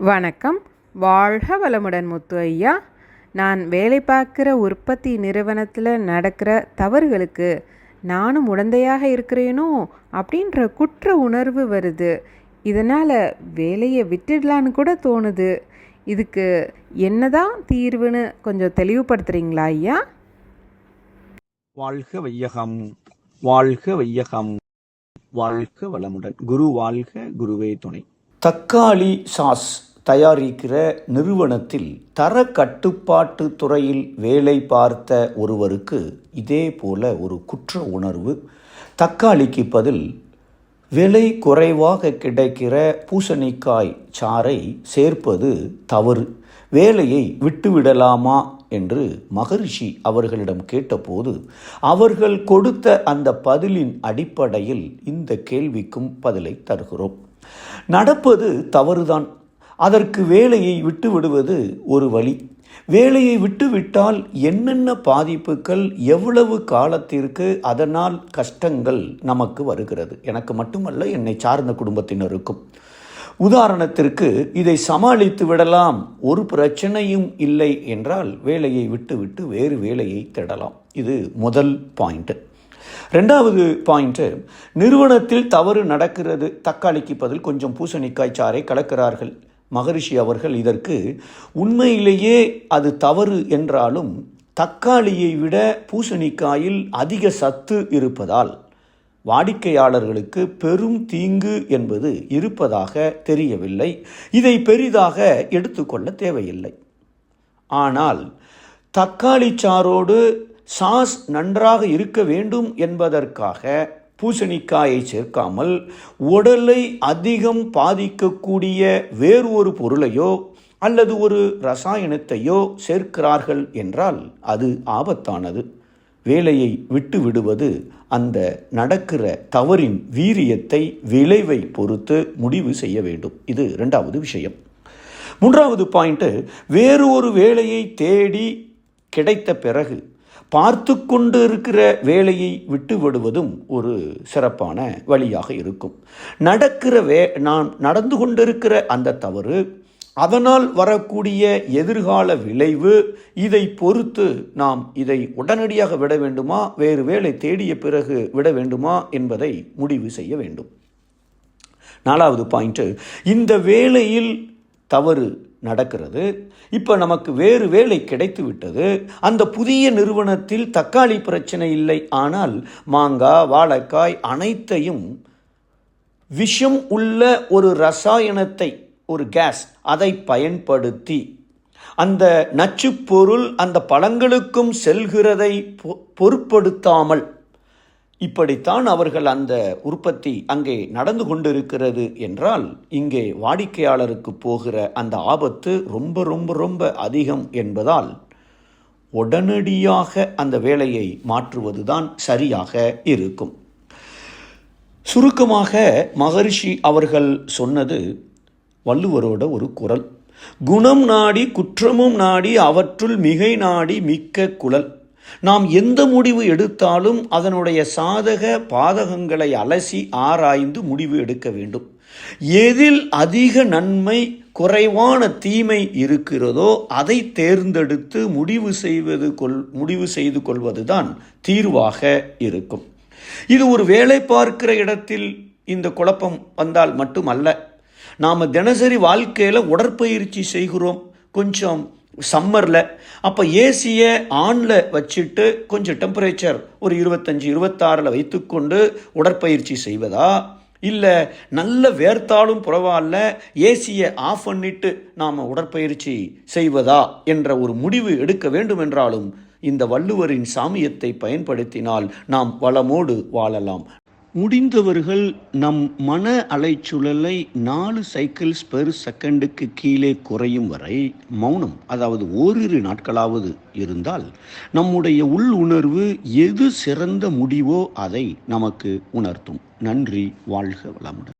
வணக்கம். வாழ்க வளமுடன் முத்து ஐயா நான் வேலை பார்க்குற உற்பத்தி நிறுவனத்தில் நடக்கிற தவறுகளுக்கு நானும் உடந்தையாக இருக்கிறேனோ அப்படின்ற குற்ற உணர்வு வருது. இதனால் வேலையை விட்டுடலான்னு கூட தோணுது. இதுக்கு என்னதான் தீர்வுன்னு கொஞ்சம் தெளிவுபடுத்துகிறீங்களா ஐயா? வாழ்க வையகம். வாழ்க வையகம். வாழ்க வளமுடன். குரு வாழ்க குருவே துணை. தக்காளி சாஸ். தயாரிக்கிற நிறுவனத்தில் தர கட்டுப்பாட்டு துறையில் வேலை பார்த்த ஒருவருக்கு இதே போல ஒரு குற்ற உணர்வு. தக்காளிக்கு பதில் விலை குறைவாக கிடைக்கிற பூசணிக்காய் சாறை சேர்ப்பது தவறு. வேலையை விட்டுவிடலாமா? என்று மகரிஷி அவர்களிடம் கேட்டபோது அவர்கள் கொடுத்த அந்த பதிலின் அடிப்படையில் இந்த கேள்விக்கும் பதிலை தருகிறோம். நடப்பது தவறுதான். அதற்கு வேலையை விட்டு விடுவது ஒரு வழி. வேலையை விட்டுவிட்டால் என்னென்ன பாதிப்புகள் எவ்வளவு காலத்திற்கு அதனால் கஷ்டங்கள் நமக்கு வருகிறது? எனக்கு மட்டுமல்ல என்னை சார்ந்த குடும்பத்தினருக்கும். உதாரணத்திற்கு இதை சமாளித்து விடலாம் ஒரு பிரச்சனையும் இல்லை என்றால் வேலையை விட்டுவிட்டு வேறு வேலையை தேடலாம். இது முதல் பாயிண்ட்டு ரெண்டாவது பாயிண்ட்டு நிறுவனத்தில் தவறு நடக்கிறது. தக்காளிக்கு பதில் கொஞ்சம் பூசணிக்காய் சாறை கலக்கிறார்கள். மகரிஷி அவர்கள் இதற்கு உண்மையிலேயே அது தவறு என்றாலும் தக்காளியை விட பூசணிக்காயில் அதிக சத்து இருப்பதால் வாடிக்கையாளர்களுக்கு பெரும் தீங்கு என்பது இருப்பதாக தெரியவில்லை. இதை பெரிதாக எடுத்துக்கொள்ள தேவையில்லை. ஆனால் தக்காளி சாரோடு சாஸ் நன்றாக இருக்க வேண்டும் என்பதற்காக பூசணிக்காயை சேர்க்காமல் உடலை அதிகம் பாதிக்கக்கூடிய வேறு ஒரு பொருளையோ அல்லது ஒரு ரசாயனத்தையோ சேர்க்கிறார்கள் என்றால் அது ஆபத்தானது. வேலையை விட்டு விடுவது அந்த நடக்கிற தவறின் வீரியத்தை விளைவை பொறுத்து முடிவு செய்ய வேண்டும். இது ரெண்டாவது விஷயம். மூன்றாவது பாயிண்ட்டு வேறு ஒரு வேலையை தேடி கிடைத்த பிறகு பார்த்து கொண்டு இருக்கிற வேலையை விட்டு விடுவதும் ஒரு சிறப்பான வழியாக இருக்கும். நடக்கிற வே நான் நடந்து கொண்டிருக்கிற அந்த தவறு அதனால் வரக்கூடிய எதிர்கால விளைவு இதை பொறுத்து நாம் இதை உடனடியாக விட வேண்டுமா? வேறு வேலை தேடிய பிறகு விட வேண்டுமா? என்பதை முடிவு செய்ய வேண்டும். நாலாவது பாயிண்ட்டு இந்த வேலையில் தவறு நடக்கிறது. இப்போ நமக்கு வேறு வேலை கிடைத்து விட்டது. அந்த புதிய நிறுவனத்தில் தக்காளி பிரச்சனை இல்லை. ஆனால் மாங்காய் வாழைக்காய் அனைத்தையும் விஷம் உள்ள ஒரு ரசாயனத்தை ஒரு கேஸ் அதை பயன்படுத்தி அந்த நச்சுப்பொருள் அந்த பழங்களுக்கும் செல்கிறதை பொருட்படுத்தாமல் இப்படித்தான் அவர்கள் அந்த உற்பத்தி அங்கே நடந்து கொண்டிருக்கிறது என்றால் இங்கே வாடிக்கையாளருக்கு போகிற அந்த ஆபத்து ரொம்ப ரொம்ப ரொம்ப அதிகம் என்பதால் உடனடியாக அந்த வேலையை மாற்றுவதுதான் சரியாக இருக்கும். சுருக்கமாக மகரிஷி அவர்கள் சொன்னது வள்ளுவரோட ஒரு குரல். குணம் நாடி குற்றமும் நாடி அவற்றுள் மிகை நாடி மிக்க குழல். நாம் எந்த முடிவு எடுத்தாலும் அதனுடைய சாதக பாதகங்களை அலசி ஆராய்ந்து முடிவு எடுக்க வேண்டும். எதில் அதிக நன்மை குறைவான தீமை இருக்கிறதோ அதை தேர்ந்தெடுத்து முடிவு செய்வது கொள் முடிவு செய்து கொள்வதுதான் தீர்வாக இருக்கும். இது ஒரு வேலை பார்க்கிற இடத்தில் இந்த குழப்பம் வந்தால் மட்டுமல்ல நாம் தினசரி வாழ்க்கையில் உடற்பயிற்சி செய்கிறோம். கொஞ்சம் சம்மரில். அப்போ ஏசியை ஆனில் வச்சுட்டு கொஞ்சம் டெம்பரேச்சர் ஒரு இருபத்தஞ்சி இருபத்தாறில் வைத்துக்கொண்டு உடற்பயிற்சி செய்வதா? இல்லை நல்ல வேர்த்தாலும் பரவாயில்ல ஏசியை ஆஃப் பண்ணிட்டு நாம் உடற்பயிற்சி செய்வதா என்ற ஒரு முடிவு எடுக்க வேண்டும் என்றாலும் இந்த வள்ளுவரின் சாமியத்தை பயன்படுத்தினால் நாம் வளமோடு வாழலாம். முடிந்தவர்கள் நம் மன அலைச்சுழலை நாலு சைக்கிள்ஸ் பெர் செகண்டுக்கு கீழே குறையும் வரை மௌனம் அதாவது ஓரிரு நாட்களாவது இருந்தால் நம்முடைய உள் உணர்வு எது சிறந்த முடிவோ அதை நமக்கு உணர்த்தும். நன்றி வாழ்க வளமுடன்.